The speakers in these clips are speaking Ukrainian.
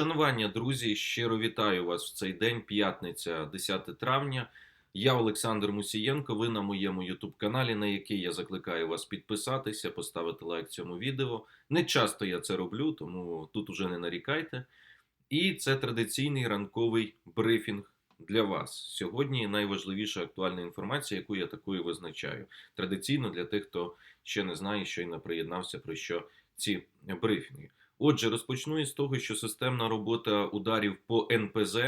Шанування, друзі, щиро вітаю вас в цей день, п'ятниця, 10 травня. Я Олександр Мусієнко. Ви на моєму youtube каналі, на який я закликаю вас підписатися, поставити лайк цьому відео. Не часто я це роблю, тому тут уже не нарікайте. І це традиційний ранковий брифінг для вас. Сьогодні найважливіша актуальна інформація, яку я такою визначаю. Традиційно для тих, хто ще не знає, щойно приєднався про що ці брифінги. Отже, розпочну із того, що системна робота ударів по НПЗ,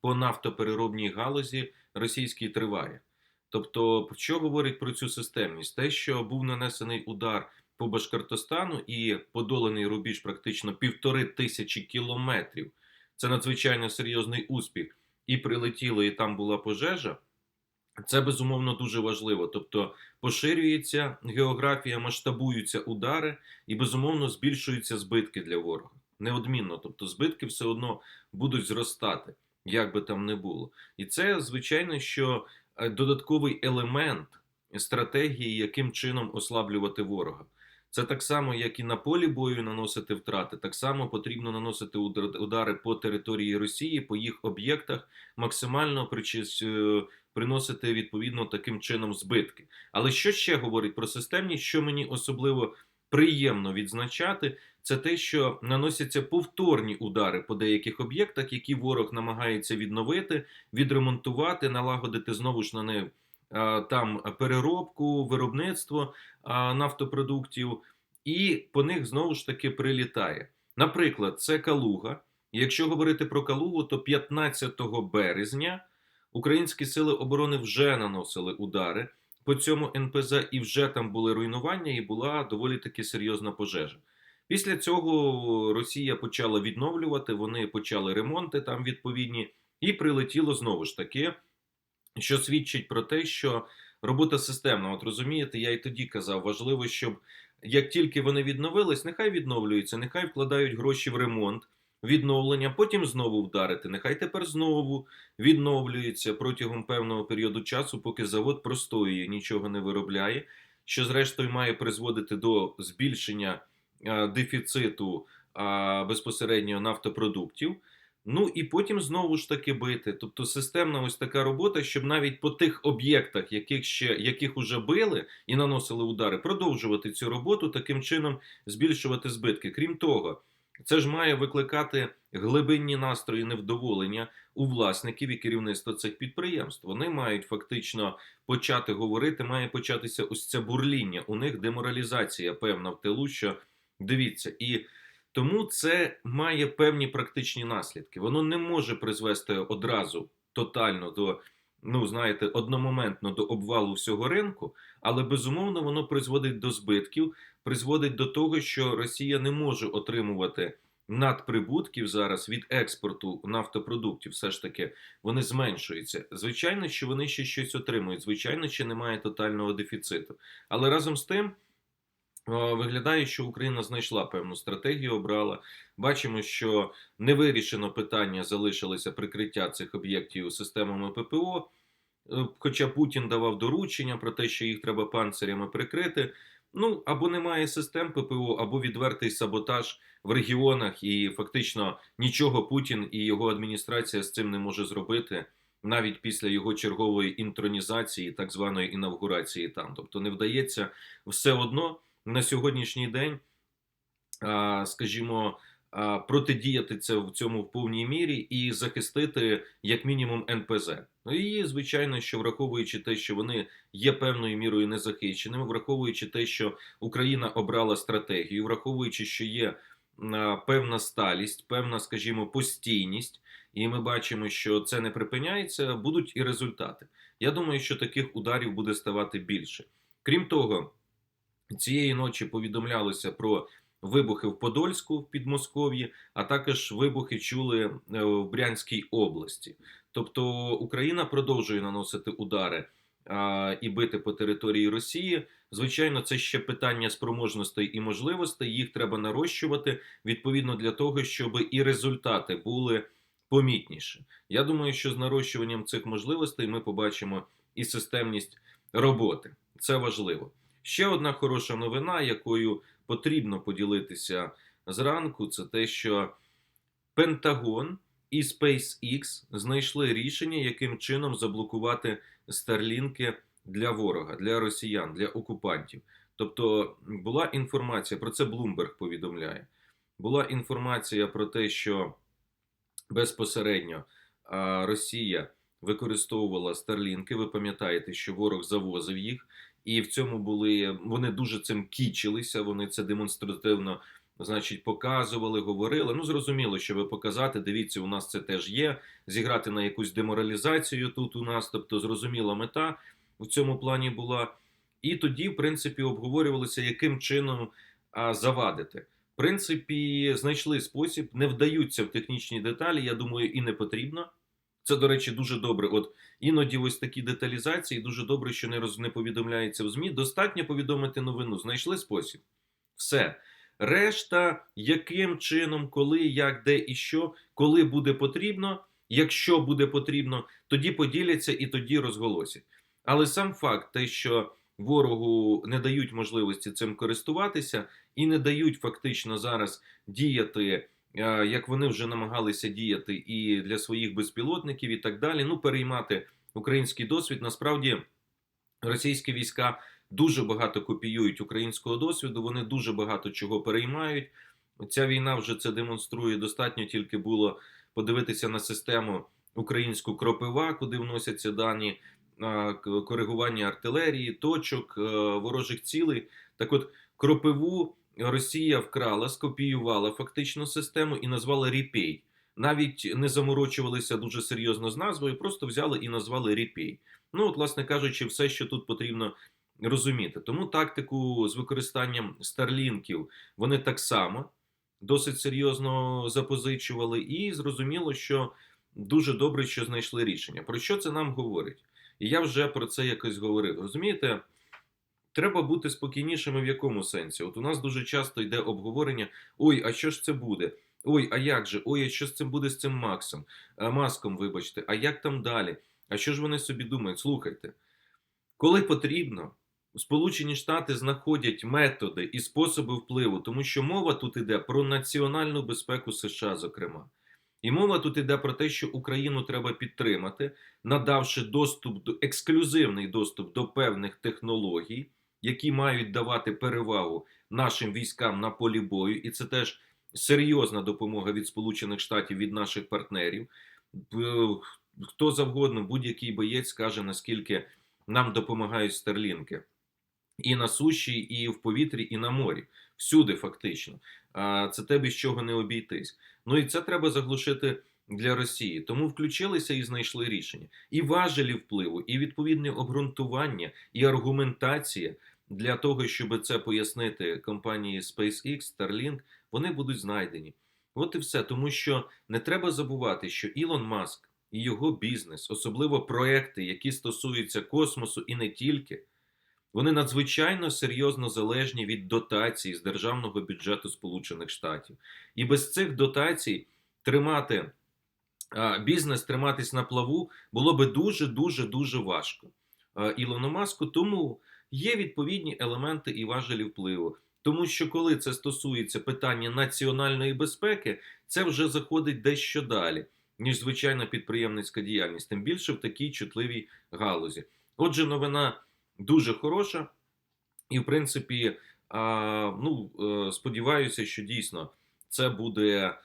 по нафтопереробній галузі російській триває. Тобто, що говорить про цю системність? Те, що був нанесений удар по Башкортостану і подолений рубіж практично півтори тисячі кілометрів. Це надзвичайно серйозний успіх. І прилетіло, і там була пожежа. Це безумовно дуже важливо. Тобто поширюється географія, масштабуються удари, і безумовно збільшуються збитки для ворога. Неодмінно, тобто збитки все одно будуть зростати, як би там не було. І це, звичайно, що е, додатковий елемент стратегії, яким чином ослаблювати ворога. Це так само, як і на полі бою наносити втрати, так само потрібно наносити удари по території Росії, по їх об'єктах, максимально причис, е, приносити відповідно таким чином збитки. Але що ще говорить про системність, що мені особливо приємно відзначати, це те, що наносяться повторні удари по деяких об'єктах, які ворог намагається відновити, відремонтувати, налагодити знову ж на не там переробку, виробництво нафтопродуктів, і по них знову ж таки прилітає. Наприклад, це Калуга. Якщо говорити про Калугу, то 15 березня українські сили оборони вже наносили удари по цьому НПЗ, і вже там були руйнування, і була доволі таки серйозна пожежа. Після цього Росія почала відновлювати, вони почали ремонти там відповідні, і прилетіло знову ж таки що свідчить про те, що робота системна. От розумієте, я і тоді казав, важливо, щоб як тільки вони відновились, нехай відновлюються, нехай вкладають гроші в ремонт, відновлення, потім знову вдарити. Нехай тепер знову відновлюється протягом певного періоду часу, поки завод простоює, нічого не виробляє, що зрештою має призводити до збільшення дефіциту а, безпосередньо нафтопродуктів. Ну і потім знову ж таки бити. Тобто системна ось така робота, щоб навіть по тих об'єктах, яких ще яких уже били і наносили удари, продовжувати цю роботу, таким чином збільшувати збитки. Крім того, це ж має викликати глибинні настрої невдоволення у власників і керівництва цих підприємств. Вони мають фактично почати говорити, має початися ось це бурління. У них деморалізація певна в тилу, що дивіться і. Тому це має певні практичні наслідки. Воно не може призвести одразу тотально до, ну знаєте, одномоментно до обвалу всього ринку, але безумовно воно призводить до збитків, призводить до того, що Росія не може отримувати надприбутків зараз від експорту нафтопродуктів. Все ж таки вони зменшуються. Звичайно, що вони ще щось отримують. Звичайно, ще немає тотального дефіциту. Але разом з тим. Виглядає, що Україна знайшла певну стратегію, обрала. Бачимо, що не вирішено питання залишилося прикриття цих об'єктів системами ППО. Е, хоча Путін давав доручення про те, що їх треба панцирями прикрити. Ну або немає систем ППО, або відвертий саботаж в регіонах, і фактично нічого Путін і його адміністрація з цим не може зробити навіть після його чергової інтронізації, так званої інавгурації там. Тобто не вдається все одно на сьогоднішній день, скажімо, протидіяти це в цьому в повній мірі і захистити як мінімум НПЗ. Ну і звичайно, що враховуючи те, що вони є певною мірою незахищеними, враховуючи те, що Україна обрала стратегію, враховуючи, що є певна сталість, певна, скажімо, постійність, і ми бачимо, що це не припиняється, будуть і результати. Я думаю, що таких ударів буде ставати більше. Крім того. Цієї ночі повідомлялося про вибухи в Подольську в Підмосков'ї, а також вибухи чули е, в Брянській області. Тобто Україна продовжує наносити удари а, і бити по території Росії. Звичайно, це ще питання спроможностей і можливостей. Їх треба нарощувати відповідно для того, щоб і результати були помітніші. Я думаю, що з нарощуванням цих можливостей ми побачимо і системність роботи. Це важливо. Ще одна хороша новина, якою потрібно поділитися зранку, це те, що Пентагон і SpaceX знайшли рішення, яким чином заблокувати старлінки для ворога, для росіян, для окупантів. Тобто була інформація про це Bloomberg повідомляє. Була інформація про те, що безпосередньо Росія використовувала старлінки. Ви пам'ятаєте, що ворог завозив їх, і в цьому були вони дуже цим кічилися. Вони це демонстративно, значить, показували, говорили. Ну зрозуміло, щоб показати. Дивіться, у нас це теж є. Зіграти на якусь деморалізацію тут у нас. Тобто, зрозуміла мета в цьому плані була. І тоді, в принципі, обговорювалося, яким чином а, завадити. В принципі, знайшли спосіб, не вдаються в технічні деталі. Я думаю, і не потрібно. Це, до речі, дуже добре. От іноді ось такі деталізації дуже добре, що не роз не повідомляється в ЗМІ. Достатньо повідомити новину. Знайшли спосіб. Все. Решта, яким чином, коли, як, де і що, коли буде потрібно, якщо буде потрібно, тоді поділяться і тоді розголосять. Але сам факт, те, що ворогу не дають можливості цим користуватися і не дають фактично зараз діяти, як вони вже намагалися діяти, і для своїх безпілотників, і так далі. Ну, переймати український досвід. Насправді російські війська дуже багато копіюють українського досвіду. Вони дуже багато чого переймають. Ця війна вже це демонструє. Достатньо тільки було подивитися на систему українську кропива, куди вносяться дані коригування артилерії, точок, е, ворожих цілей. Так от, кропиву Росія вкрала, скопіювала фактично систему і назвала Ріпей. Навіть не заморочувалися дуже серйозно з назвою, просто взяли і назвали Ріпей. Ну, от, власне кажучи, все, що тут потрібно розуміти. Тому тактику з використанням старлінків вони так само досить серйозно запозичували, і зрозуміло, що дуже добре, що знайшли рішення. Про що це нам говорить? І я вже про це якось говорив. Розумієте, треба бути спокійнішими в якому сенсі? От у нас дуже часто йде обговорення: ой, а що ж це буде? Ой, а як же? Ой, а що з цим буде з цим Максом? Маском, вибачте, а як там далі? А що ж вони собі думають? Слухайте, коли потрібно, Сполучені Штати знаходять методи і способи впливу, тому що мова тут іде про національну безпеку США, зокрема. І мова тут іде про те, що Україну треба підтримати, надавши доступ до ексклюзивний доступ до певних технологій, які мають давати перевагу нашим військам на полі бою, і це теж серйозна допомога від Сполучених Штатів від наших партнерів. Хто завгодно, будь-який боєць скаже, наскільки нам допомагають старлінки і на суші, і в повітрі, і на морі. Всюди, фактично. Це те, без чого не обійтись. Ну і це треба заглушити для Росії. Тому включилися і знайшли рішення. І важелі впливу, і відповідне обґрунтування, і аргументація для того, щоб це пояснити компанії SpaceX, Starlink, вони будуть знайдені. От і все. Тому що не треба забувати, що Ілон Маск і його бізнес, особливо проекти, які стосуються космосу і не тільки. Вони надзвичайно серйозно залежні від дотацій з державного бюджету Сполучених Штатів. І без цих дотацій тримати бізнес, триматись на плаву було би дуже, дуже, дуже важко. Ілону Маску, тому є відповідні елементи і важелі впливу. Тому що коли це стосується питання національної безпеки, це вже заходить дещо далі, ніж звичайна підприємницька діяльність, тим більше в такій чутливій галузі. Отже, новина дуже хороша. І, в принципі, ну, е, сподіваюся, що дійсно це буде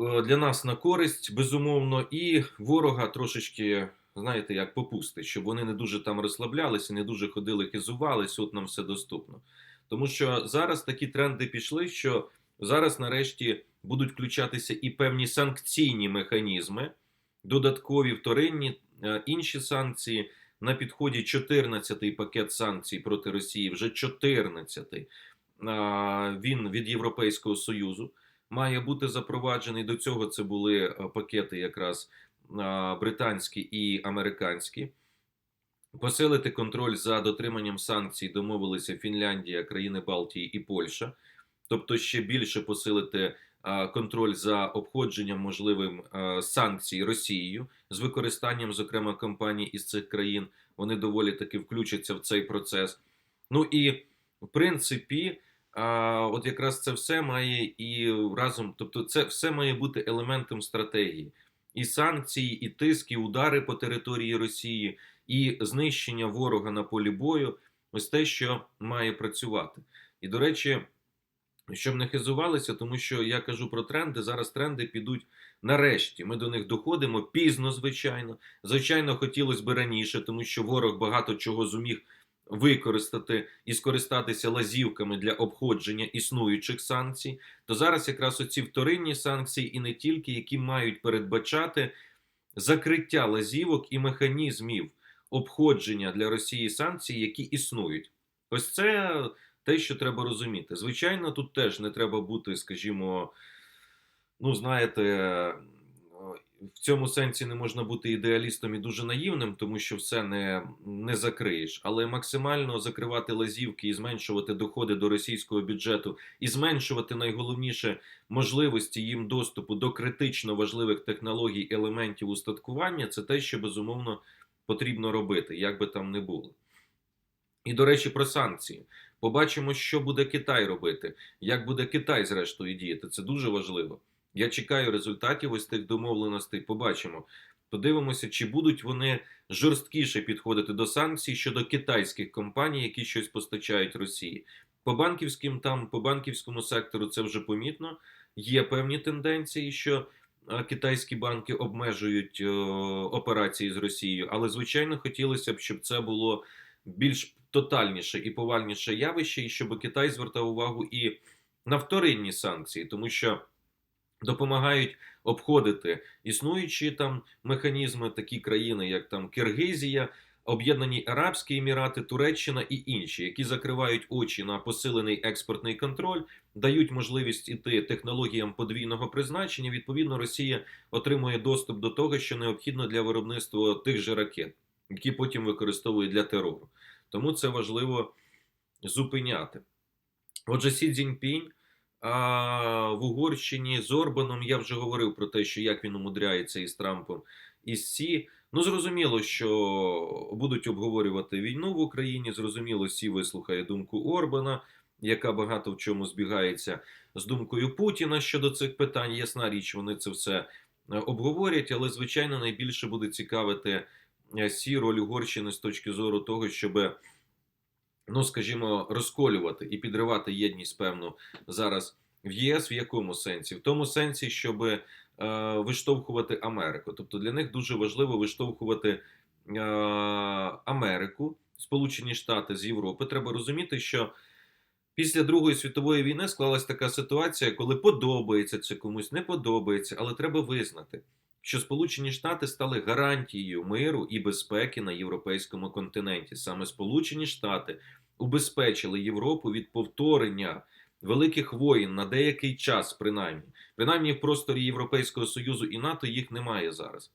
для нас на користь, безумовно, і ворога трошечки, знаєте, як попустить, щоб вони не дуже там розслаблялися, не дуже ходили, хизувалися, от нам все доступно. Тому що зараз такі тренди пішли, що зараз нарешті будуть включатися і певні санкційні механізми, додаткові вторинні е, інші санкції. На підході 14-й пакет санкцій проти Росії, вже 14-й. Він від Європейського Союзу має бути запроваджений. До цього це були е, пакети якраз британські і американські. Посилити контроль за дотриманням санкцій домовилися Фінляндія, країни Балтії і Польща. Тобто ще більше посилити контроль за обходженням можливим санкцій Росією з використанням, зокрема, компаній із цих країн. Вони доволі таки включаться в цей процес. Ну і в принципі, А от якраз це все має і разом, тобто, це все має бути елементом стратегії. І санкції, і тиск, і удари по території Росії, і знищення ворога на полі бою ось те, що має працювати. І до речі, щоб не хизувалися, тому що я кажу про тренди. Зараз тренди підуть нарешті. Ми до них доходимо пізно, звичайно. Звичайно, хотілося б раніше, тому що ворог багато чого зуміг використати і скористатися лазівками для обходження існуючих санкцій. То зараз якраз оці вторинні санкції, і не тільки, які мають передбачати закриття лазівок і механізмів обходження для Росії санкцій, які існують. Ось це те, що треба розуміти. Звичайно, тут теж не треба бути, скажімо, ну, знаєте, в цьому сенсі не можна бути ідеалістом і дуже наївним, тому що все не, не закриєш. Але максимально закривати лазівки і зменшувати доходи до російського бюджету, і зменшувати найголовніше можливості їм доступу до критично важливих технологій елементів устаткування це те, що безумовно потрібно робити, як би там не було. І, до речі, про санкції. Побачимо, що буде Китай робити, як буде Китай, зрештою, діяти. Це дуже важливо. Я чекаю результатів ось тих домовленостей. Побачимо. Подивимося, чи будуть вони жорсткіше підходити до санкцій щодо китайських компаній, які щось постачають Росії. По банківським там, по банківському сектору це вже помітно. Є певні тенденції, що е, китайські банки обмежують е, операції з Росією, але звичайно хотілося б, щоб це було більш тотальніше і повальніше явище, і щоб Китай звертав увагу і на вторинні санкції, тому що допомагають обходити існуючі там механізми, такі країни, як там Киргизія. Об'єднані Арабські Емірати, Туреччина і інші, які закривають очі на посилений експортний контроль, дають можливість іти технологіям подвійного призначення. Відповідно, Росія отримує доступ до того, що необхідно для виробництва тих же ракет, які потім використовують для терору. Тому це важливо зупиняти. Отже, Сі Цзіньпінь а, в Угорщині з Орбаном я вже говорив про те, що як він умудряється із Трампом і з Сі. Ну, зрозуміло, що будуть обговорювати війну в Україні. Зрозуміло, Сі вислухає думку Орбана, яка багато в чому збігається з думкою Путіна щодо цих питань. Ясна річ, вони це все е, обговорять, але звичайно найбільше буде цікавити е, Сі роль Угорщини з точки зору того, щоб, ну скажімо, розколювати і підривати єдність, певно, зараз в ЄС. В якому сенсі? В тому сенсі, щоб е, виштовхувати Америку. Тобто для них дуже важливо виштовхувати е, Америку, Сполучені Штати з Європи. Треба розуміти, що. Після Другої світової війни склалась така ситуація, коли подобається це комусь, не подобається, але треба визнати, що Сполучені Штати стали гарантією миру і безпеки на європейському континенті. Саме Сполучені Штати убезпечили Європу від повторення великих воїн на деякий час, принаймні. Принаймні в просторі Європейського Союзу і НАТО їх немає зараз.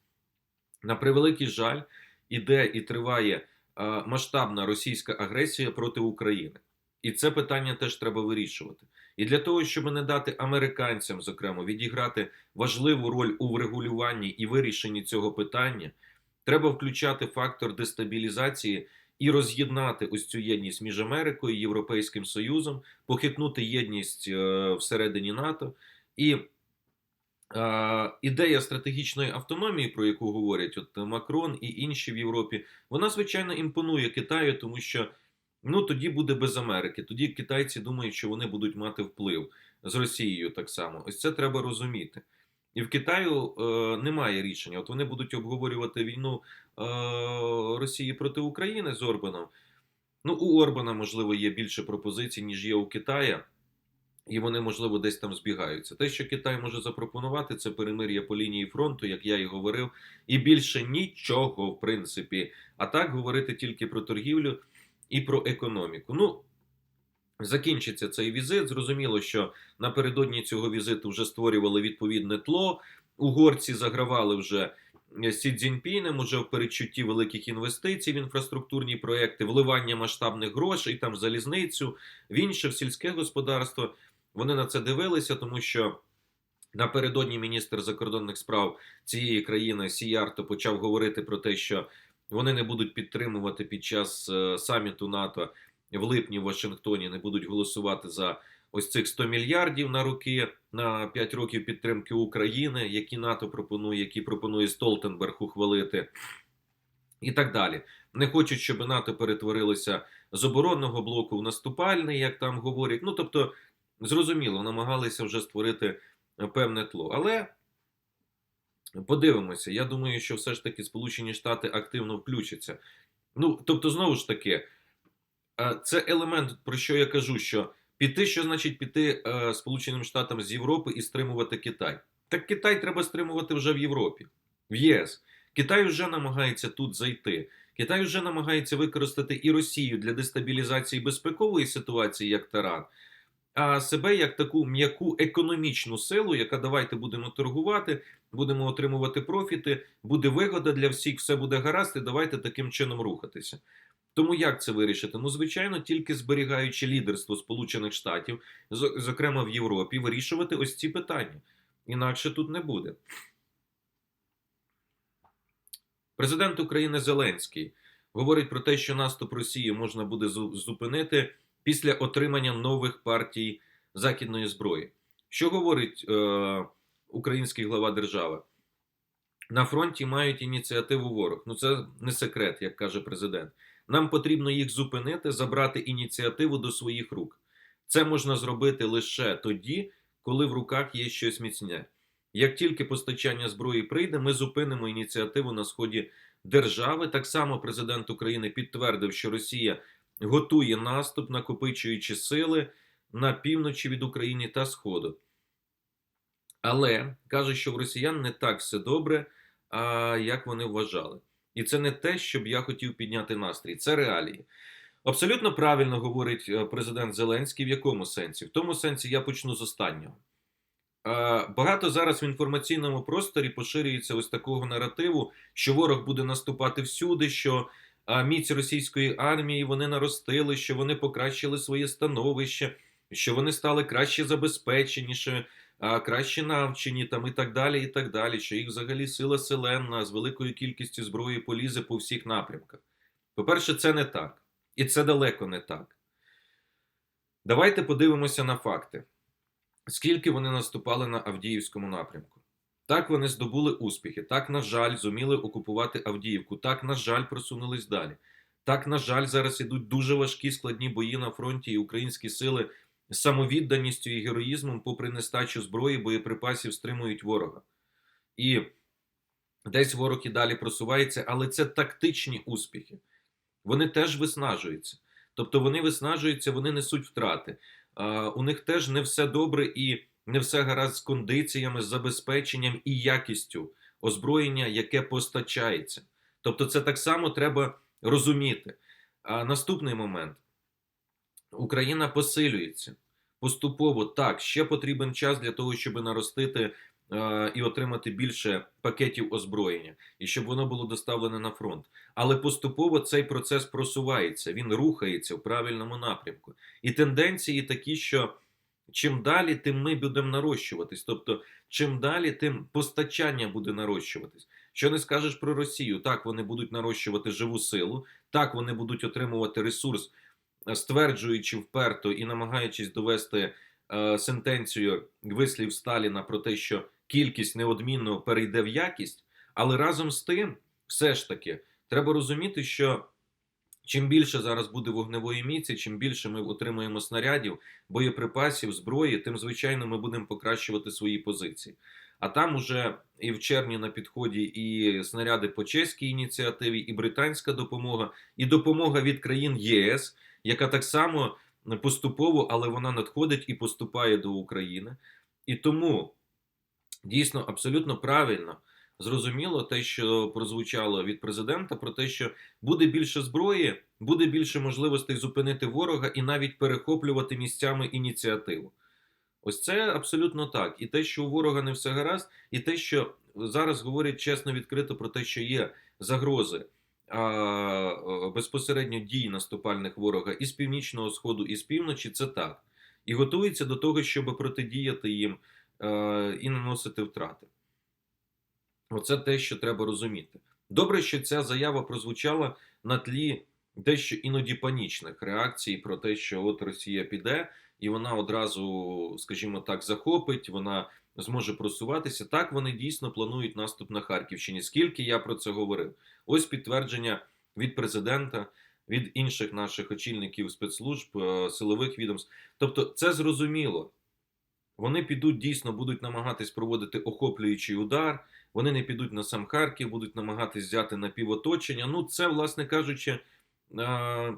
На превеликий жаль, іде і триває е, масштабна російська агресія проти України. І це питання теж треба вирішувати. І для того, щоб не дати американцям, зокрема, відіграти важливу роль у врегулюванні і вирішенні цього питання, треба включати фактор дестабілізації і роз'єднати ось цю єдність між Америкою і Європейським Союзом, похитнути єдність е, всередині НАТО. І е, ідея стратегічної автономії, про яку говорять от Макрон і інші в Європі, вона звичайно імпонує Китаю, тому що. Ну тоді буде без Америки. Тоді китайці думають, що вони будуть мати вплив з Росією так само. Ось це треба розуміти. І в Китаю е, немає рішення. От вони будуть обговорювати війну е, Росії проти України з Орбаном. Ну, у Орбана, можливо, є більше пропозицій, ніж є у Китая, і вони, можливо, десь там збігаються. Те, що Китай може запропонувати, це перемир'я по лінії фронту, як я і говорив, і більше нічого, в принципі. А так говорити тільки про торгівлю і про економіку. Ну, закінчиться цей візит. Зрозуміло, що напередодні цього візиту вже створювали відповідне тло. Угорці загравали вже Сі Цзіньпінем, уже в передчутті великих інвестицій в інфраструктурні проекти, вливання масштабних грошей, там в залізницю, в інше, в сільське господарство. Вони на це дивилися, тому що. Напередодні міністр закордонних справ цієї країни Сіярто почав говорити про те, що вони не будуть підтримувати під час е, саміту НАТО в липні в Вашингтоні, не будуть голосувати за ось цих 100 мільярдів на роки на 5 років підтримки України, які НАТО пропонує, які пропонує Столтенберг ухвалити, і так далі. Не хочуть, щоб НАТО перетворилося з оборонного блоку в наступальний, як там говорять. Ну тобто, зрозуміло, намагалися вже створити певне тло. Але подивимося, я думаю, що все ж таки Сполучені Штати активно включаться. Ну, тобто, знову ж таки, е, це елемент, про що я кажу, що піти, що значить піти е, Сполученим Штатам з Європи і стримувати Китай. Так Китай треба стримувати вже в Європі, в ЄС. Китай вже намагається тут зайти. Китай вже намагається використати і Росію для дестабілізації безпекової ситуації як таран, а себе як таку м'яку економічну силу, яка давайте будемо торгувати, будемо отримувати профіти, буде вигода для всіх, все буде гаразд, і давайте таким чином рухатися. Тому як це вирішити? Ну, звичайно, тільки зберігаючи лідерство Сполучених Штатів, зокрема в Європі, вирішувати ось ці питання. Інакше тут не буде. Президент України Зеленський говорить про те, що наступ Росії можна буде зупинити після отримання нових партій західної зброї. Що говорить е, український глава держави? На фронті мають ініціативу ворог. Ну це не секрет, як каже президент. Нам потрібно їх зупинити, забрати ініціативу до своїх рук. Це можна зробити лише тоді, коли в руках є щось міцне. Як тільки постачання зброї прийде, ми зупинимо ініціативу на сході держави. Так само президент України підтвердив, що Росія готує наступ, накопичуючи сили на півночі від України та Сходу. Але каже, що в росіян не так все добре, а як вони вважали. І це не те, щоб я хотів підняти настрій, це реалії. Абсолютно правильно говорить е, президент Зеленський. В якому сенсі? В тому сенсі я почну з останнього. Е, Багато зараз в інформаційному просторі поширюється ось такого наративу, що ворог буде наступати всюди, що міць російської армії вони наростили, що вони покращили своє становище, що вони стали краще забезпеченіше, краще навчені там і так далі, і так далі. Що їх взагалі сила селенна з великою кількістю зброї полізе по всіх напрямках. По-перше, це не так. І це далеко не так. Давайте подивимося на факти. Скільки вони наступали на Авдіївському напрямку? Так вони здобули успіхи. Так, на жаль, зуміли окупувати Авдіївку. Так, на жаль, просунулись далі. Так, на жаль, зараз ідуть дуже важкі складні бої на фронті, і українські сили самовідданістю і героїзмом, попри нестачу зброї, боєприпасів, стримують ворога. І десь ворог і далі просувається, але це тактичні успіхи. Вони теж виснажуються. Тобто вони виснажуються, вони несуть втрати. А, у них теж не все добре і не все гаразд з кондиціями, з забезпеченням і якістю озброєння, яке постачається. Тобто, це так само треба розуміти. А наступний момент: Україна посилюється поступово так. Ще потрібен час для того, щоб наростити е, і отримати більше пакетів озброєння, і щоб воно було доставлене на фронт. Але поступово цей процес просувається, він рухається в правильному напрямку. І тенденції такі, що чим далі, тим ми будемо нарощуватись. Тобто, чим далі, тим постачання буде нарощуватись. Що не скажеш про Росію? Так, вони будуть нарощувати живу силу, так вони будуть отримувати ресурс, стверджуючи вперто і намагаючись довести е, сентенцію вислів Сталіна про те, що кількість неодмінно перейде в якість, але разом з тим, все ж таки, треба розуміти, що чим більше зараз буде вогневої міці, чим більше ми отримуємо снарядів, боєприпасів, зброї, тим звичайно ми будемо покращувати свої позиції. А там уже і в червні на підході і снаряди по чеській ініціативі, і британська допомога, і допомога від країн ЄС, яка так само поступово, але вона надходить і поступає до України. І тому дійсно абсолютно правильно зрозуміло те, що прозвучало від президента, про те, що буде більше зброї, буде більше можливостей зупинити ворога і навіть перехоплювати місцями ініціативу. Ось це абсолютно так. І те, що у ворога не все гаразд, і те, що зараз говорять чесно відкрито про те, що є загрози безпосередньо дій наступальних ворога і з північного сходу, і з півночі, це так. І готується до того, щоб протидіяти їм і наносити втрати. Оце те, що треба розуміти. Добре, що ця заява прозвучала на тлі дещо іноді панічних реакцій про те, що от Росія піде, і вона одразу, скажімо так, захопить. Вона зможе просуватися. Так вони дійсно планують наступ на Харківщині. Скільки я про це говорив? Ось підтвердження від президента, від інших наших очільників спецслужб, е, силових відомств. Тобто, це зрозуміло. Вони підуть дійсно, будуть намагатись проводити охоплюючий удар. Вони не підуть на сам Харків, будуть намагатись взяти на півоточення. Ну, це, власне кажучи, е,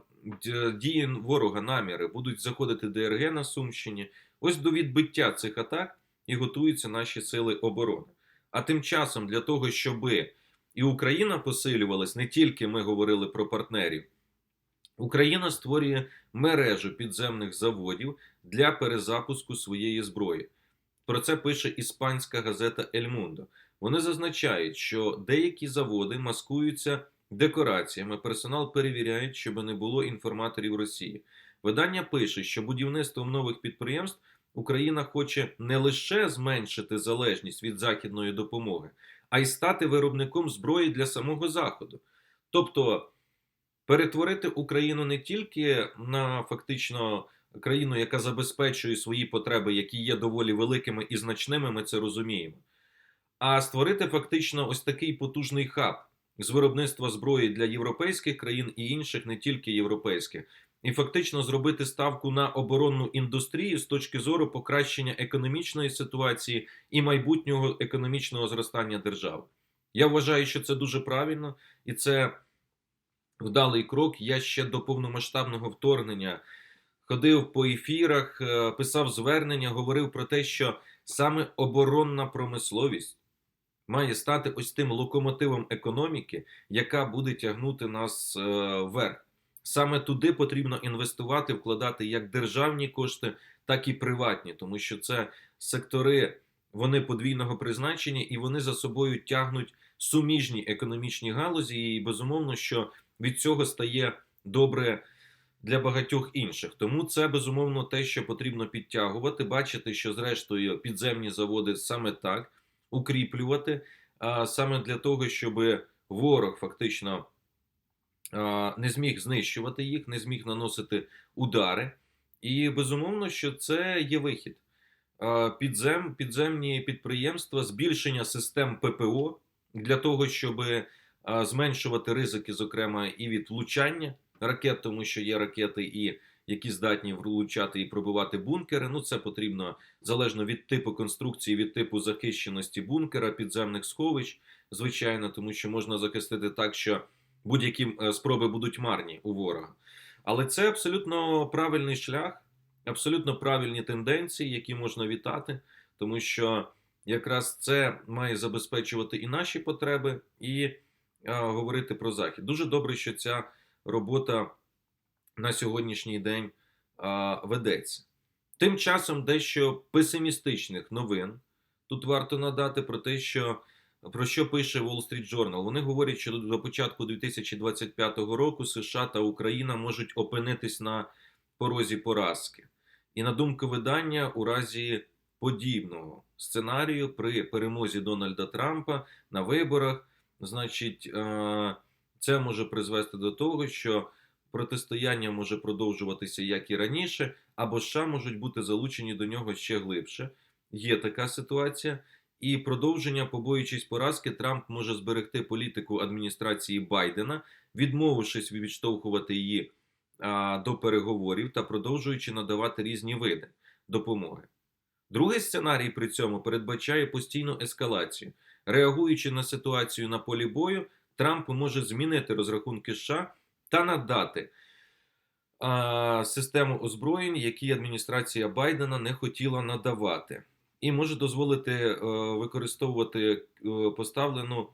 дії ворога, наміри будуть заходити ДРГ на Сумщині. Ось до відбиття цих атак і готуються наші сили оборони. А тим часом, для того, щоб і Україна посилювалась, не тільки ми говорили про партнерів, Україна створює мережу підземних заводів для перезапуску своєї зброї. Про це пише іспанська газета Ель Мундо. Вони зазначають, що деякі заводи маскуються декораціями, персонал перевіряють, щоб не було інформаторів Росії. Видання пише, що будівництвом нових підприємств Україна хоче не лише зменшити залежність від західної допомоги, а й стати виробником зброї для самого Заходу. Тобто перетворити Україну не тільки на фактично країну, яка забезпечує свої потреби, які є доволі великими і значними, ми це розуміємо, а створити фактично ось такий потужний хаб з виробництва зброї для європейських країн і інших, не тільки європейських, і фактично зробити ставку на оборонну індустрію з точки зору покращення економічної ситуації і майбутнього економічного зростання держави. Я вважаю, що це дуже правильно, і це вдалий крок. Я ще до повномасштабного вторгнення ходив по ефірах, е, писав звернення, говорив про те, що саме оборонна промисловість має стати ось тим локомотивом економіки, яка буде тягнути нас е, вверх. Саме туди потрібно інвестувати, вкладати як державні кошти, так і приватні, тому що це сектори вони подвійного призначення і вони за собою тягнуть суміжні економічні галузі. І безумовно, що від цього стає добре для багатьох інших. Тому це безумовно те, що потрібно підтягувати, бачити, що зрештою підземні заводи саме так укріплювати, а саме для того, щоб ворог фактично не зміг знищувати їх, не зміг наносити удари. І безумовно, що це є вихід. Підзем, підземні підприємства, збільшення систем ППО для того, щоб зменшувати ризики, зокрема, і від влучання ракет, тому що є ракети, і які здатні влучати і пробивати бункери. Ну, це потрібно залежно від типу конструкції, від типу захищеності бункера, підземних сховищ, звичайно, тому що можна захистити так, що будь-які е, спроби будуть марні у ворога. Але це абсолютно правильний шлях, абсолютно правильні тенденції, які можна вітати, тому що якраз це має забезпечувати і наші потреби, і а, говорити про захід. Дуже добре, що ця робота на сьогоднішній день а, ведеться. Тим часом дещо песимістичних новин тут варто надати про те, що про що пише Wall Street Journal. Вони говорять, що до початку 2025 року США та Україна можуть опинитись на порозі поразки. І на думку видання, у разі подібного сценарію при перемозі Дональда Трампа на виборах, значить, е, це може призвести до того, що протистояння може продовжуватися як і раніше, або США можуть бути залучені до нього ще глибше. Є така ситуація. І продовження, побоюючись поразки, Трамп може зберегти політику адміністрації Байдена, відмовившись відштовхувати її а, до переговорів та продовжуючи надавати різні види допомоги. Другий сценарій при цьому передбачає постійну ескалацію. Реагуючи на ситуацію на полі бою, Трамп може змінити розрахунки США та надати а, систему озброєнь, які адміністрація Байдена не хотіла надавати, і може дозволити е, використовувати е, поставлену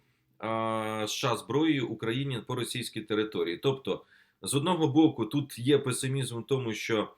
США зброєю Україні по російській території. Тобто, з одного боку, тут є песимізм в тому, що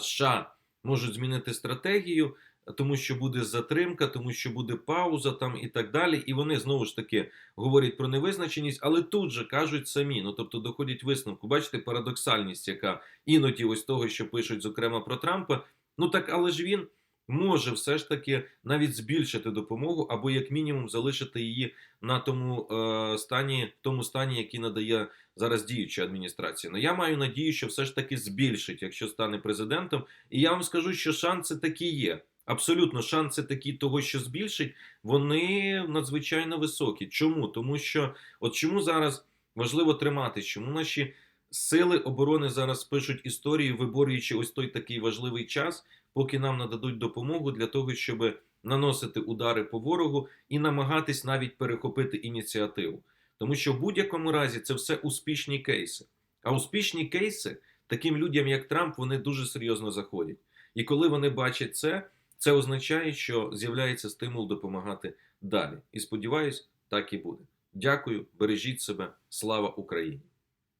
США можуть змінити стратегію тому що буде затримка, тому що буде пауза там і так далі. І вони знову ж таки говорять про невизначеність, але тут же кажуть самі. Ну тобто доходять висновку. Бачите, парадоксальність, яка іноді ось того, що пишуть, зокрема про Трампа. Ну так, але ж він може все ж таки навіть збільшити допомогу, або як мінімум залишити її на тому е, стані, тому стані, який надає зараз діюча адміністрація. Ну я маю надію, що все ж таки збільшить, якщо стане президентом. І я вам скажу, що шанси такі є. Абсолютно, шанси такі того, що збільшить, вони надзвичайно високі. Чому? Тому що от чому зараз важливо триматись, чому наші сили оборони зараз пишуть історії, виборюючи ось той такий важливий час, поки нам нададуть допомогу для того, щоб наносити удари по ворогу і намагатись навіть перехопити ініціативу. Тому що в будь-якому разі це все успішні кейси. А успішні кейси таким людям, як Трамп, вони дуже серйозно заходять. І коли вони бачать це, це означає, що з'являється стимул допомагати далі. І сподіваюсь, так і буде. Дякую, бережіть себе, слава Україні!